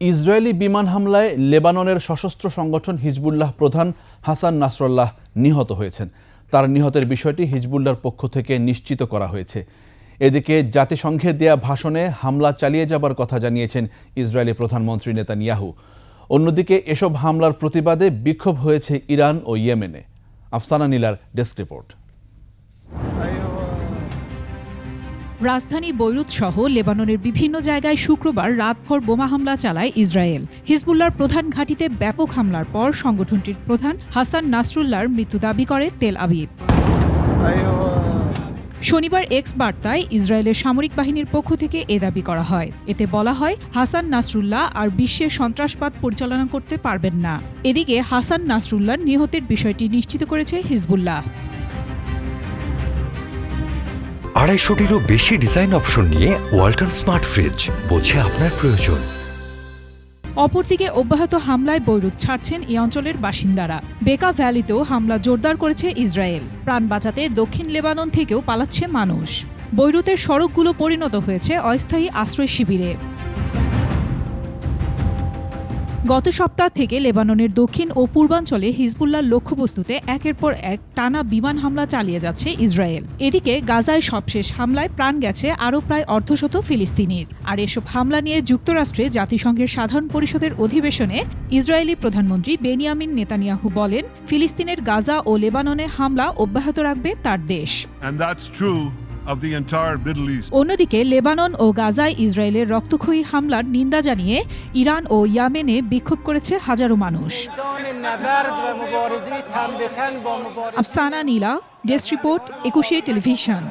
Israeli বিমান হামলায় লেবাননের সশস্ত্র সংগঠন হিজবুল্লাহ প্রধান হাসান নাসরুল্লাহ নিহত হয়েছেন। তার নিহতের বিষয়টি হিজবুল্লাহর পক্ষ থেকে নিশ্চিত করা হয়েছে। এদিকে জাতিসংঘে দেয়া ভাষণে হামলা চালিয়ে যাবার কথা জানিয়েছেন ইসরায়েলি প্রধানমন্ত্রী নেতানিয়াহু। অন্যদিকে এসব হামলার প্রতিবাদে বিক্ষোভ হয়েছে ইরান ও ইয়েমেনে। আফসানা নীলার ডেস্ক রিপোর্ট। রাজধানী বৈরুত সহ লেবাননের বিভিন্ন জায়গায় শুক্রবার রাতভর বোমা হামলা চালায় ইসরায়েল। হিজবুল্লার প্রধান ঘাঁটিতে ব্যাপক হামলার পর সংগঠনটির প্রধান হাসান নাসরুল্লাহর মৃত্যু দাবি করে তেল আবিব। শনিবার এক্স বার্তায় ইসরায়েলের সামরিক বাহিনীর পক্ষ থেকে এ দাবি করা হয়। এতে বলা হয়, হাসান নাসরুল্লাহ আর বিশ্বের সন্ত্রাসবাদ পরিচালনা করতে পারবেন না। এদিকে হাসান নাসরুল্লাহর নিহতের বিষয়টি নিশ্চিত করেছে হিজবুল্লাহ। আড়াইশোটিরও বেশি ডিজাইন অপশন নিয়ে ওয়াল্টন স্মার্ট ফ্রিজ বোঝে আপনার প্রয়োজন। অপরদিকে অব্যাহত হামলায় বৈরুত ছাড়ছেন এই অঞ্চলের বাসিন্দারা। বেকা ভ্যালিতেও হামলা জোরদার করেছে ইসরায়েল। প্রাণ বাঁচাতে দক্ষিণ লেবানন থেকেও পালাচ্ছে মানুষ। বৈরুতের সড়কগুলো পরিণত হয়েছে অস্থায়ী আশ্রয় শিবিরে। গত সপ্তাহ থেকে লেবাননের দক্ষিণ ও পূর্বাঞ্চলে হিজবুল্লার লক্ষ্যবস্তুতে একের পর এক টানা বিমান হামলা চালিয়ে যাচ্ছে ইসরায়েল। এদিকে গাজায় সবশেষ হামলায় প্রাণ গেছে আরও প্রায় অর্ধশত ফিলিস্তিনির। আর এসব হামলা নিয়ে যুক্তরাষ্ট্রে জাতিসংঘের সাধারণ পরিষদের অধিবেশনে ইসরায়েলি প্রধানমন্ত্রী বেনিয়ামিন নেতানিয়াহু বলেন, ফিলিস্তিনের গাজা ও লেবাননে হামলা অব্যাহত রাখবে তার দেশ। অন্যদিকে লেবানন ও গাজায় ইসরায়েলের রক্তক্ষয়ী হামলার নিন্দা জানিয়ে ইরান ও ইয়ামেনে বিক্ষোভ করেছে হাজারো মানুষ। Afsana Nila desk report Ekushey television.